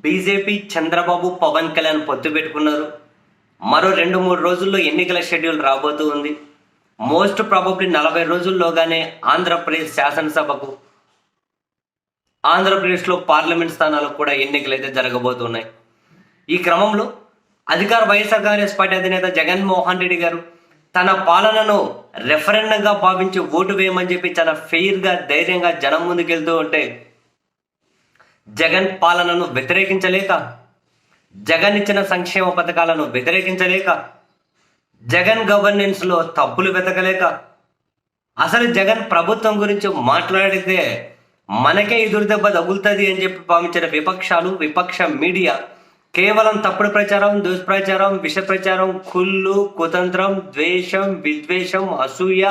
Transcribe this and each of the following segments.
BJP Chandrababu Pawan Kalyan పొత్తు పెట్టుకున్నారు. మరో రెండు మూడు రోజుల్లో ఎన్నికల షెడ్యూల్ రాబోతూ ఉంది. మోస్ట్ ప్రాబబ్లీ నలభై రోజుల్లోగానే ఆంధ్రప్రదేశ్ శాసనసభకు ఆంధ్రప్రదేశ్లో పార్లమెంట్ స్థానాలకు కూడా ఎన్నికలు అయితే జరగబోతున్నాయి. ఈ క్రమంలో అధికార వైఎస్ఆర్ కాంగ్రెస్ పార్టీ అధినేత జగన్మోహన్ రెడ్డి గారు తన పాలనను రెఫరెండంగా భావించి ఓటు వేయమని చెప్పి చాలా ఫెయిర్గా ధైర్యంగా జనం ముందుకెళ్తూ ఉంటే జగన్ పాలనను వ్యతిరేకించలేక జగన్ ఇచ్చిన సంక్షేమ పథకాలను వ్యతిరేకించలేక జగన్ గవర్నెన్స్లో తప్పులు వెతకలేక అసలు జగన్ ప్రభుత్వం గురించి మాట్లాడితే మనకే ఎదురు దెబ్బ తగులుతుంది అని చెప్పి భావించిన విపక్షాలు విపక్ష మీడియా కేవలం తప్పుడు ప్రచారం దుష్ప్రచారం విష ప్రచారం కుళ్ళు కుతంత్రం ద్వేషం విద్వేషం అసూయ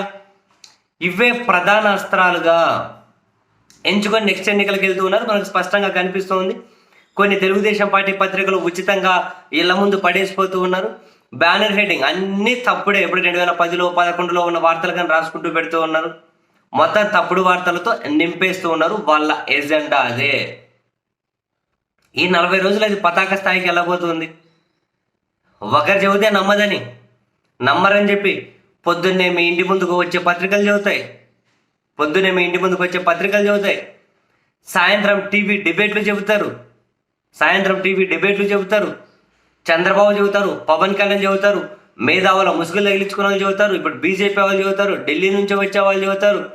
ఇవే ప్రధాన అస్త్రాలుగా ఎంచుకొని నెక్స్ట్ ఎన్నికలకు వెళ్తూ ఉన్నారు. మనకు స్పష్టంగా కనిపిస్తోంది. కొన్ని తెలుగుదేశం పార్టీ పత్రికలు ఉచితంగా ఇళ్ళ ముందు పడేసిపోతూ ఉన్నారు. బ్యానర్ హెడ్డింగ్ అన్ని తప్పుడే. ఇప్పుడు రెండు వేల పదిలో పదకొండులో ఉన్న వార్తలు కానీ రాసుకుంటూ పెడుతూ ఉన్నారు. మొత్తం తప్పుడు వార్తలతో నింపేస్తూ ఉన్నారు వాళ్ళ ఎజెండా అదే. ఈ నలభై రోజులు అది పతాక స్థాయికి వెళ్ళబోతుంది. ఒకరు చెబితే నమ్మదని నమ్మరని చెప్పి పొద్దున్నే మీ ఇంటి ముందుకు వచ్చే పత్రికలు చెబుతాయి. పొద్దున్నే మీ ఇంటి ముందుకు వచ్చే పత్రికలు చెబుతాయి. సాయంత్రం టీవీ డిబేట్లు చెబుతారు. సాయంత్రం టీవీ డిబేట్లు చెబుతారు. చంద్రబాబు చెబుతారు పవన్ కళ్యాణ్ చెబుతారు మేధావుల ముసుగులు తగిలించుకున్న వాళ్ళు చెబుతారు ఇప్పుడు బీజేపీ వాళ్ళు చెబుతారు ఢిల్లీ నుంచి వచ్చే వాళ్ళు చెబుతారు.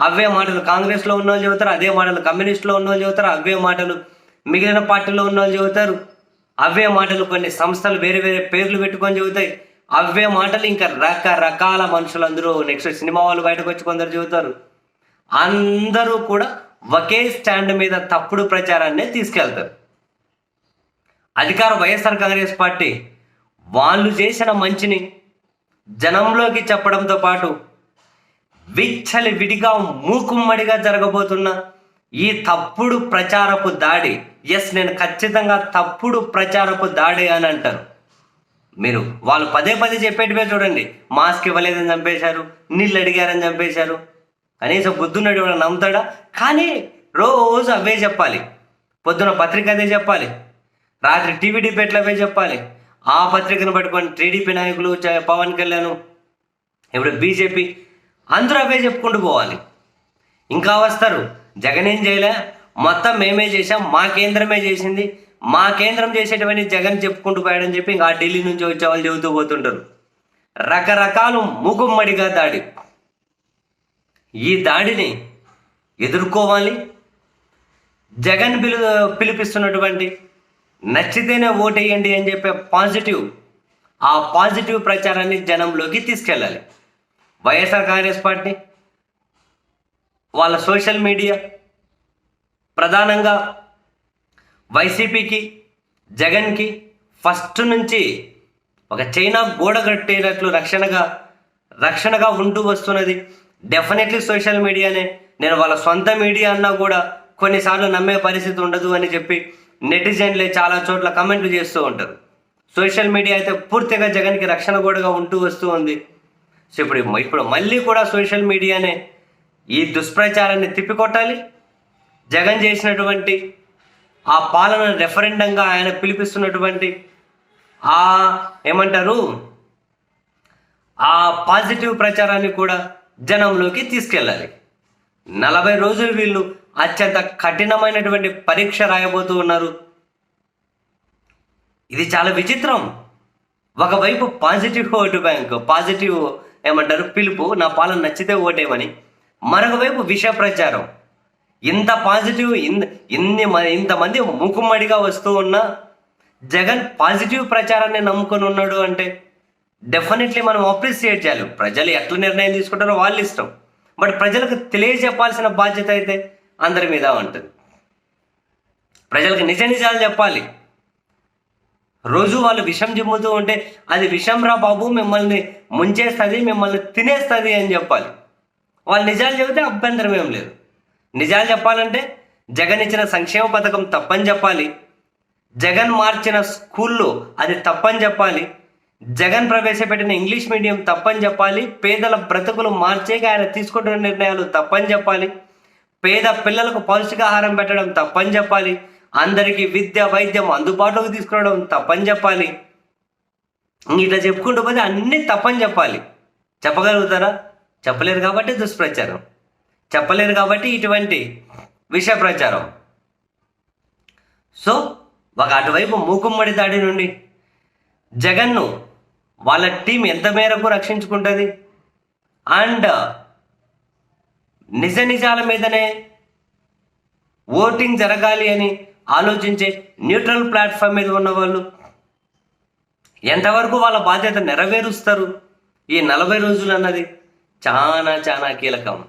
అవే మాటలు కాంగ్రెస్లో ఉన్న వాళ్ళు చెబుతారు అదే మాటలు కమ్యూనిస్ట్లో ఉన్న వాళ్ళు చెబుతారు అవే మాటలు మిగిలిన పార్టీలో ఉన్న వాళ్ళు చెబుతారు. అవే మాటలు కొన్ని సంస్థలు వేరే వేరే పేర్లు పెట్టుకొని చెబుతాయి. అవే మాటలు ఇంకా రకరకాల మనుషులు అందరూ నెక్స్ట్ సినిమా వాళ్ళు బయటకు వచ్చి కొందరు చెబుతారు. అందరూ కూడా ఒకే స్టాండ్ మీద తప్పుడు ప్రచారాన్ని తీసుకెళ్తారు. అధికార వైఎస్ఆర్ కాంగ్రెస్ పార్టీ వాళ్ళు చేసిన మంచిని జనంలోకి చెప్పడంతో పాటు విచ్చలి విడిగా మూకుమ్మడిగా జరగబోతున్న ఈ తప్పుడు ప్రచారపు దాడి ఎస్ నేను ఖచ్చితంగా తప్పుడు ప్రచారపు దాడి అని అంటారు. మీరు వాళ్ళు పదే పదే చెప్పేటివే చూడండి. మాస్క్ ఇవ్వలేదని చంపేశారు నీళ్ళు అడిగారని చంపేశారు. కనీసం బుద్ధున్నాడు వాడు నమ్ముతాడా? కానీ రోజు అవే చెప్పాలి. పొద్దున పత్రిక అదే చెప్పాలి. రాత్రి టీవీ డిబేట్లు అవే చెప్పాలి. ఆ పత్రికను పట్టుకొని టీడీపీ నాయకులు పవన్ కళ్యాణ్ ఇప్పుడు బీజేపీ అందరూ అవే చెప్పుకుంటూ పోవాలి. ఇంకా వస్తారు. జగన్ ఏం చేయలే? మొత్తం మేమే చేసాం మా కేంద్రమే చేసింది. మా కేంద్రం చేసేటవన్నీ జగన్ చెప్పుకుంటూ పోయాడని చెప్పి ఇంకా ఢిల్లీ నుంచి వచ్చే వాళ్ళు చెబుతూ పోతుంటారు. రకరకాలు మూకుమ్మడిగా దాడి. ఈ దాడిని ఎదుర్కోవాలి. జగన్ పిలు పిలిపిస్తున్నటువంటి నచ్చితేనే ఓటేయండి అని చెప్పే పాజిటివ్ ఆ పాజిటివ్ ప్రచారాన్ని జనంలోకి తీసుకెళ్ళాలి. వైఎస్ఆర్ కాంగ్రెస్ పార్టీ వాళ్ళ సోషల్ మీడియా ప్రధానంగా వైసీపీకి జగన్కి ఫస్ట్ నుంచి ఒక చైనా గోడ కట్టేటట్లు రక్షణగా రక్షణగా ఉంటూ వస్తున్నది. డెఫినెట్లీ సోషల్ మీడియానే నేను వాళ్ళ సొంత మీడియా అన్నా కూడా కొన్నిసార్లు నమ్మే పరిస్థితి ఉండదు అని చెప్పి నెటిజన్లే చాలా చోట్ల కమెంట్లు చేస్తూ ఉంటారు. సోషల్ మీడియా అయితే పూర్తిగా జగన్కి రక్షణ గోడగా ఉంటూ వస్తూ ఉంది. సో ఇప్పుడు ఇప్పుడు మళ్ళీ కూడా సోషల్ మీడియానే ఈ దుష్ప్రచారాన్ని తిప్పికొట్టాలి. జగన్ చేసినటువంటి ఆ పాలన రెఫరెండంగా ఆయన పిలిపిస్తున్నటువంటి ఆ ఏమంటారు? ఆ పాజిటివ్ ప్రచారాన్ని కూడా జనంలోకి తీసుకెళ్ళాలి. నలభై రోజులు వీళ్ళు అత్యంత కఠినమైనటువంటి పరీక్ష రాయబోతూ ఉన్నారు. ఇది చాలా విచిత్రం. ఒకవైపు పాజిటివ్ ఓటు బ్యాంక్ పాజిటివ్ ఏమంటారు పిలుపు నా పాలన నచ్చితే ఓటేమని. మరొక వైపు విష ప్రచారం. ఇంత పాజిటివ్ ఇన్ ఇన్ని మ- ఇంతమంది ముకుమ్మడిగా వస్తూ ఉన్నా జగన్ పాజిటివ్ ప్రచారాన్ని నమ్ముకొని ఉన్నాడు అంటే డెఫినెట్లీ మనం అప్రిసియేట్ చేయాలి. ప్రజలు ఎట్లా నిర్ణయం తీసుకుంటారో వాళ్ళ ఇష్టం. బట్ ప్రజలకు తెలియజెప్పాల్సిన బాధ్యత అయితే అందరి మీద ఉంటుంది. ప్రజలకు నిజ నిజాలు చెప్పాలి. రోజు వాళ్ళు విషం జిమ్ముతూ ఉంటే అది విషం రా బాబు మిమ్మల్ని ముంచేస్తుంది మిమ్మల్ని తినేస్తుంది అని చెప్పాలి. వాళ్ళు నిజాలు చెబితే అభ్యంతరం ఏం లేదు. నిజాలు చెప్పాలంటే జగన్ ఇచ్చిన సంక్షేమ పథకం తప్పని చెప్పాలి. జగన్ మార్చిన స్కూల్లో అది తప్పని చెప్పాలి. జగన్ ప్రవేశపెట్టిన ఇంగ్లీష్ మీడియం తప్పని చెప్పాలి పేదల బ్రతుకులు మార్చేగా ఆయన తీసుకుంటున్న నిర్ణయాలు తప్పని చెప్పాలి పేద పిల్లలకు పౌష్టికాహారం పెట్టడం తప్పని చెప్పాలి అందరికీ విద్య వైద్యం అందుబాటులోకి తీసుకురావడం తప్పని చెప్పాలి. ఇట్లా చెప్పుకుంటూ పోతే అన్నీ తప్పని చెప్పాలి. చెప్పగలుగుతారా? చెప్పలేరు కాబట్టి దుష్ప్రచారం. చెప్పలేరు కాబట్టి ఇటువంటి విష ప్రచారం. సో ఒక అటువైపు మూకుమ్మడి దాడి నుండి జగన్ను వాళ్ళ టీం ఎంత మేరకు రక్షించుకుంటుంది? అండ్ నిజ నిజాల మీదనే ఓటింగ్ జరగాలి అని ఆలోచించే న్యూట్రల్ ప్లాట్ఫామ్ మీద ఉన్న వాళ్ళు ఎంతవరకు వాళ్ళ బాధ్యత నెరవేరుస్తారు? ఈ నలభై రోజులు అన్నది చాలా చాలా కీలకం.